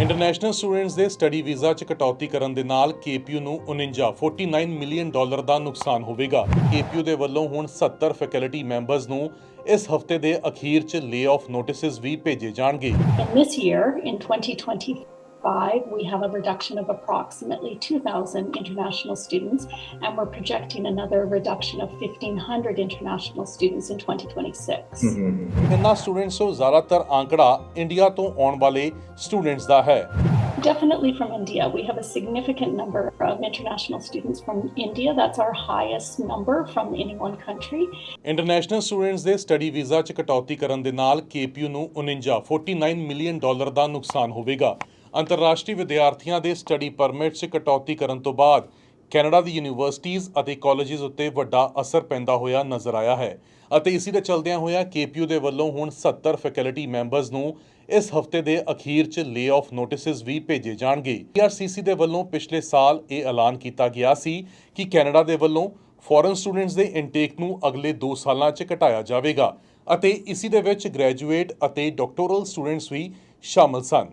International students ਦੇ study visa 'ਚ ਕਟੌਤੀ ਕਰਨ ਦੇ ਨਾਲ KPU ਨੂੰ 49 49 ਮਿਲੀਅਨ ਡਾਲਰ ਦਾ ਨੁਕਸਾਨ ਹੋਵੇਗਾ। KPU ਦੇ ਵੱਲੋਂ ਹੁਣ 70 ਫੈਕਲਟੀ ਮੈਂਬਰਸ ਨੂੰ ਇਸ ਹਫ਼ਤੇ ਦੇ ਅਖੀਰ 'ਚ ਲੇ-ਆਫ ਨੋਟਿਸਸ ਵੀ ਭੇਜੇ ਜਾਣਗੇ। In this year, in 2025, we have a reduction of approximately 2,000 international students, and we're projecting another reduction of 1,500 international students in 2026. ਇਨ੍ਹਾਂ ਸਟੂਡੈਂਟਸ ਤੋਂ ਜ਼ਿਆਦਾਤਰ ਆંકੜਾ ਇੰਡੀਆ ਤੋਂ ਆਉਣ ਵਾਲੇ ਸਟੂਡੈਂਟਸ ਦਾ ਹੈ Definitely from India. We have a significant number of international students from India. That's our highest number from any one country. International students ਦੇ study visa 'ਚ ਕਟੌਤੀ ਕਰਨ ਦੇ ਨਾਲ KPU ਨੂੰ 49 49 ਮਿਲੀਅਨ ਡਾਲਰ ਦਾ ਨੁਕਸਾਨ ਹੋਵੇਗਾ ਅੰਤਰਰਾਸ਼ਟਰੀ ਵਿਦਿਆਰਥੀਆਂ ਦੇ ਸਟੱਡੀ ਪਰਮਿਟ 'ਚ ਕਟੌਤੀ ਕਰਨ ਤੋਂ ਬਾਅਦ ਕੈਨੇਡਾ ਦੀ ਯੂਨੀਵਰਸਿਟੀਆਂ ਅਤੇ ਕਾਲਜਿਸ ਉੱਤੇ ਵੱਡਾ ਅਸਰ ਪੈਂਦਾ ਹੋਇਆ ਨਜ਼ਰ ਆਇਆ ਹੈ ਅਤੇ ਇਸੇ ਦੇ ਚਲਦਿਆਂ ਹੋਇਆ KPU ਦੇ ਵੱਲੋਂ ਹੁਣ 70 ਫੈਕਲਟੀ ਮੈਂਬਰਸ ਨੂੰ ਇਸ ਹਫ਼ਤੇ ਦੇ ਅਖੀਰ 'ਚ ਲੇ-ਆਫ ਨੋਟਿਸਸ ਵੀ ਭੇਜੇ ਜਾਣਗੇ। PRCC ਦੇ ਵੱਲੋਂ ਪਿਛਲੇ ਸਾਲ ਇਹ ਐਲਾਨ ਕੀਤਾ ਗਿਆ ਸੀ ਕਿ ਕੈਨੇਡਾ ਦੇ ਵੱਲੋਂ ਫੋਰਨ ਸਟੂਡੈਂਟਸ ਦੇ ਇਨਟੇਕ ਨੂੰ ਅਗਲੇ 2 ਸਾਲਾਂ 'ਚ ਘਟਾਇਆ ਜਾਵੇਗਾ ਅਤੇ ਇਸੇ ਦੇ ਵਿੱਚ ਗ੍ਰੈਜੂਏਟ ਅਤੇ ਡਾਕਟੋਰਲ ਸਟੂਡੈਂਟਸ ਵੀ ਸ਼ਾਮਲ ਸਨ।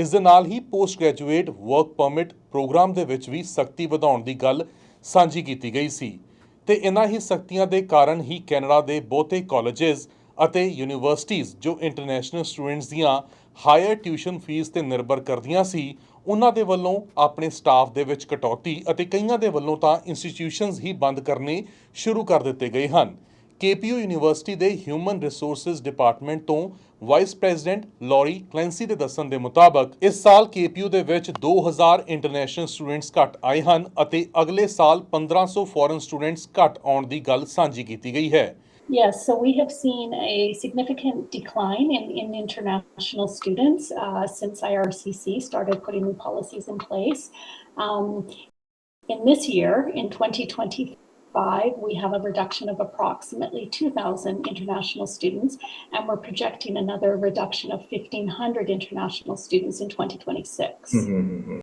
ਇਸ ਦੇ ਨਾਲ ਹੀ post graduate work permit program ਦੇ ਵਿੱਚ ਵੀ ਸਖਤੀ ਵਧਾਉਣ ਦੀ ਗੱਲ ਸਾਂਝੀ ਕੀਤੀ ਗਈ ਸੀ ਤੇ ਇਨ੍ਹਾਂ ਹੀ ਸਖਤੀਆਂ ਦੇ ਕਾਰਨ ਹੀ ਕੈਨੇਡਾ ਦੇ ਬਹੁਤੇ ਕਾਲਜਸ ਅਤੇ ਯੂਨੀਵਰਸਿਟੀਆਂ ਜੋ ਇੰਟਰਨੈਸ਼ਨਲ ਸਟੂਡੈਂਟਸ ਦੀਆਂ ਹਾਇਰ ਟਿਊਸ਼ਨ ਫੀਸ ਤੇ ਨਿਰਭਰ ਕਰਦੀਆਂ ਸੀ, ਉਹਨਾਂ ਦੇ ਵੱਲੋਂ ਆਪਣੇ ਸਟਾਫ ਦੇ ਵਿੱਚ ਕਟੌਤੀ ਅਤੇ ਕਈਆਂ ਦੇ ਵੱਲੋਂ ਤਾਂ ਇੰਸਟੀਟਿਊਸ਼ਨਸ ਹੀ ਬੰਦ ਕਰਨੇ ਸ਼ੁਰੂ ਕਰ ਦਿੱਤੇ ਗਏ ਹਨ। KPU ਯੂਨੀਵਰਸਿਟੀ ਦੇ ਹਿਊਮਨ ਰਿਸੋਰਸਸ ਡਿਪਾਰਟਮੈਂਟ ਤੋਂ ਵਾਈਸ ਪ੍ਰੈਜ਼ੀਡੈਂਟ ਲੌਰੀ ਕਲੈਂਸੀ ਦੇ ਦੱਸਣ ਦੇ ਮੁਤਾਬਕ ਇਸ ਸਾਲ KPU ਦੇ ਵਿੱਚ 2000 ਇੰਟਰਨੈਸ਼ਨਲ ਸਟੂਡੈਂਟਸ ਘੱਟ ਆਏ ਹਨ ਅਤੇ ਅਗਲੇ ਸਾਲ 1500 ਫੋਰਨ ਸਟੂਡੈਂਟਸ ਘੱਟ ਆਉਣ ਦੀ ਗੱਲ ਸਾਂਝੀ ਕੀਤੀ ਗਈ ਹੈ Yes, so we have seen a significant decline in, in international students uh, since IRCC started putting new policies in place. Um, in this year, in we have a reduction of approximately 2,000 international students, and we're projecting another reduction of 1,500 international students in 2026.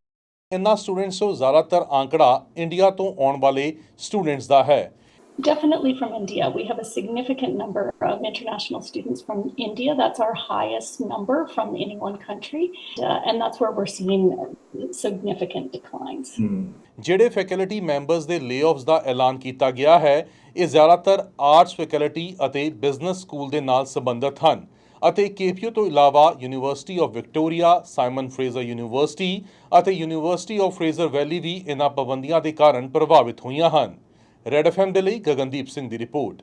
ਇਨ੍ਹਾਂ students ਜ਼ਿਆਦਾਤਰ ਆંકੜਾ India ਤੋਂ ਆਉਣ ਵਾਲੇ students ਦਾ ਹੈ Definitely from India. We have a significant number of international students from India. That's our highest number from any one country. Uh, and that's where we're seeing significant declines. ਜਿਹੜੇ faculty members ਦੇ layoffs ਦਾ ਐਲਾਨ ਕੀਤਾ ਗਿਆ ਹੈ ਇਹ ਜ਼ਿਆਦਾਤਰ arts faculty ਅਤੇ ਬਿਜ਼ਨਸ ਸਕੂਲ ਦੇ ਨਾਲ ਸੰਬੰਧਿਤ ਹਨ ਅਤੇ KPU ਤੋਂ ਇਲਾਵਾ university of Victoria Simon Fraser university ਅਤੇ ਯੂਨੀਵਰਸਿਟੀ ਆਫ ਫਰੇਜ਼ਰ ਵੈਲੀ ਵੀ ਇਹਨਾਂ ਪਾਬੰਦੀਆਂ ਦੇ ਕਾਰਨ ਪ੍ਰਭਾਵਿਤ ਹੋਈਆਂ ਹਨ ਰੈਡ ਐਫਐਮ ਦੇ ਲਈ ਗਗਨਦੀਪ ਸਿੰਘ ਦੀ ਰਿਪੋਰਟ।